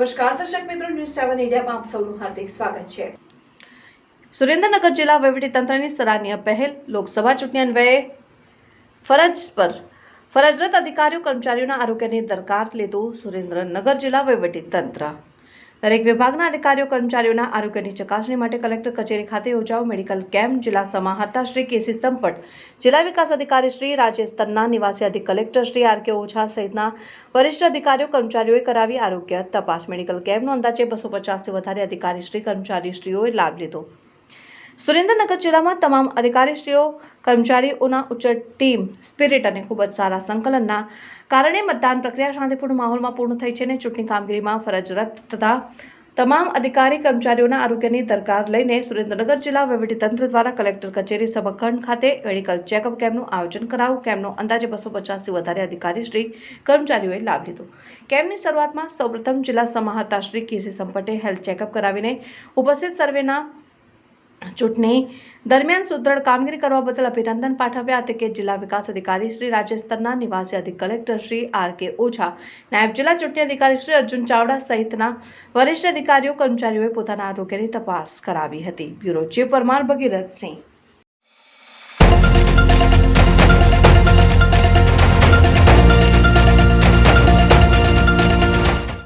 નમસ્કાર. દર્શક મિત્રો ન્યૂઝ સેવન ઇન્ડિયામાં આપ સૌનું હાર્દિક સ્વાગત છે. સુરેન્દ્રનગર જિલ્લા વહીવટીતંત્રની સરાહનીય પહેલ, લોકસભા ચૂંટણી અન્વયે ફરજ પર ફરજરત અધિકારીઓ, કર્મચારીઓના આરોગ્યની દરકાર લીધું સુરેન્દ્રનગર જિલ્લા વહીવટીતંત્ર. દરેક વિભાગના અધિકારીઓ, કર્મચારીઓના આરોગ્યની ચકાસણી માટે કલેક્ટર કચેરી ખાતે યોજાઓ મેડિકલ કેમ્પ. જિલ્લા સમાહર્તા શ્રી કેસી સંપટ, જિલ્લા વિકાસ અધિકારી શ્રી રાજેશ તન્ના, નિવાસી અધિક collector Shri R K Oza સહિતના વરિષ્ઠ અધિકારીઓ, કર્મચારીઓએ કરાવી આરોગ્ય તપાસ. મેડિકલ કેમ્પનો અંદાજે બસો પચાસથી વધારે અધિકારી શ્રી, કર્મચારીશ્રીઓએ લાભ લીધો. સુરેન્દ્રનગર જિલ્લામાં તમામ અધિકારીશ્રીઓ, કર્મચારીઓના ઉચ્ચ ટીમ, સ્પિરિટ અને ખૂબ જ સારા સંકલનના કારણે મતદાન પ્રક્રિયા શાંતિપૂર્ણ માહોલમાં પૂર્ણ થઈ છે અને ચૂંટણી કામગીરીમાં ફરજરત તથા તમામ અધિકારી, કર્મચારીઓના આરોગ્યની દરકાર લઈને સુરેન્દ્રનગર જિલ્લા વહીવટીતંત્ર દ્વારા કલેક્ટર કચેરી સબખંડ ખાતે મેડિકલ ચેકઅપ કેમ્પનું આયોજન કરાવું કેમ્પનો અંદાજે બસો પચાસથી વધારે અધિકારી શ્રી કર્મચારીઓએ લાભ લીધો. કેમ્પની શરૂઆતમાં સૌપ્રથમ જિલ્લા સમાહર્તા Shri K C Sampate health checkup કરાવીને ઉપસ્થિત સર્વેના ચૂંટણી દરમિયાન સુદ્રઢ કામગીરી કરવા બદલ અભિનંદન પાઠવ્યા હતા કે જિલ્લા વિકાસ અધિકારી શ્રી રાજેશ તન્ના, નિવાસી અધિક collector Shri R K Oza, નાયબ જિલ્લા ચૂંટણી અધિકારી શ્રી અર્જુન ચાવડા સહિતના વરિષ્ઠ અધિકારીઓ, કર્મચારીઓએ પોતાના આરોગ્યની તપાસ કરાવી હતી. Bureau chief Parmar Bhagirathsinh